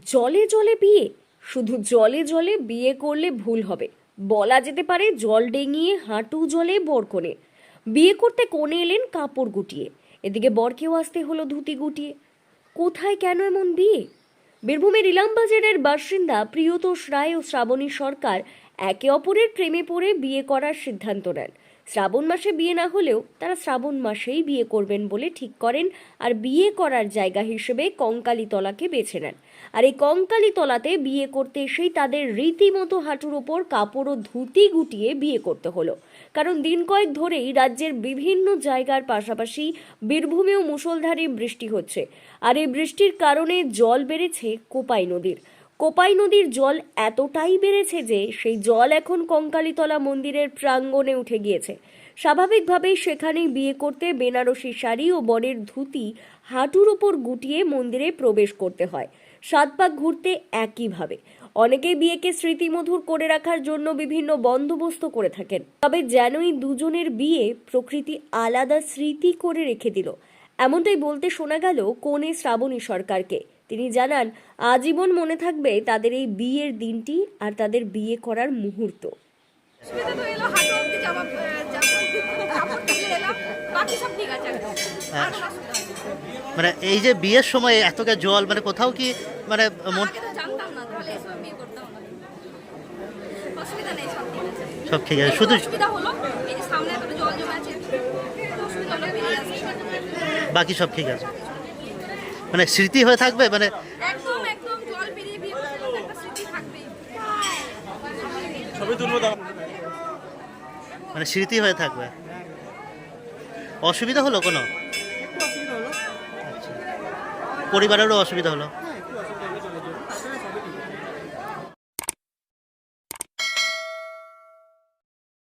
জলে জলে বিয়ে? শুধু জলে জলে বিয়ে করলে ভুল হবে। বলা যেতে পারে জল ডেঙিয়ে হাঁটু জলে বর বরকনে বিয়ে করতে কোণে এলেন কাপড় গুটিয়ে। এদিকে বরকেও আসতে হলো ধুতি গুটিয়ে। কোথায় কেন এমন বিয়ে? বীরভূমের ইলামবাজারের বাসিন্দা প্রিয়তোষ রায় ও শ্রাবণী সরকার একে অপরের প্রেমে পড়ে বিয়ে করার সিদ্ধান্ত নেন। শ্রাবণ মাসে বিয়ে না হলেও তারা শ্রাবণ মাসেই বিয়ে করবেন বলে ঠিক করেন আর বিয়ে করার জায়গা হিসেবে কঙ্কালীতলাকে বেছে নেন। আর এই কঙ্কালীতলাতে বিয়ে করতে এসেই তাদের রীতিমতো হাঁটুর ওপর কাপড় ও ধুতি গুটিয়ে বিয়ে করতে হলো। কারণ দিন কয়েক ধরেই রাজ্যের বিভিন্ন জায়গার পাশাপাশি বীরভূমেও মুষলধারে বৃষ্টি হচ্ছে। আর এই বৃষ্টির কারণে জল বেড়েছে কোপাই নদীর। কোপাই নদীর জল এতটাই বেড়েছে যে সেই জল এখন কঙ্কালীতলা মন্দিরের প্রাঙ্গণে উঠে গিয়েছে। স্বাভাবিকভাবেই সেখানেই বিয়ে করতে বেনারসি শাড়ি ও বরের ধুতি হাঁটুর ওপর গুটিয়ে মন্দিরে প্রবেশ করতে হয়। সাত পাক ঘুরতে একইভাবে। অনেকেই বিয়েকে স্মৃতিমধুর করে রাখার জন্য বিভিন্ন বন্দোবস্ত করে থাকেন। তবে যেনই দুজনের বিয়ে, প্রকৃতি আলাদা স্মৃতি করে রেখে দিল। এমনটাই বলতে শোনা গেল কোনে শ্রাবণী সরকারকে। তিনি জানান আজীবন মনে থাকবে তাদের এই বিয়ের দিনটি আর তাদের বিয়ে করার মুহূর্ত। হয়নি। মানে এই যে বিয়ের সময় এতটা জল মানে কোথাও কি মানে মন আগে তো জানতাম না তাহলে এই সময় বিয়ে করতাম না। অসুবিধা নেই সব ঠিক আছে। সব ঠিক আছে। শুধু অসুবিধা হলো এই যে সামনে এতটা জল জমে আছে অসুবিধা হলো বেরিয়ে আসছে। বাকি সব ঠিক আছে। মানে স্মৃতি হয়ে থাকবে? মানে মানে স্মৃতি হয়ে থাকবে? অসুবিধা হলো কোনো? আচ্ছা। পরিবারেরও অসুবিধা হলো? হ্যাঁ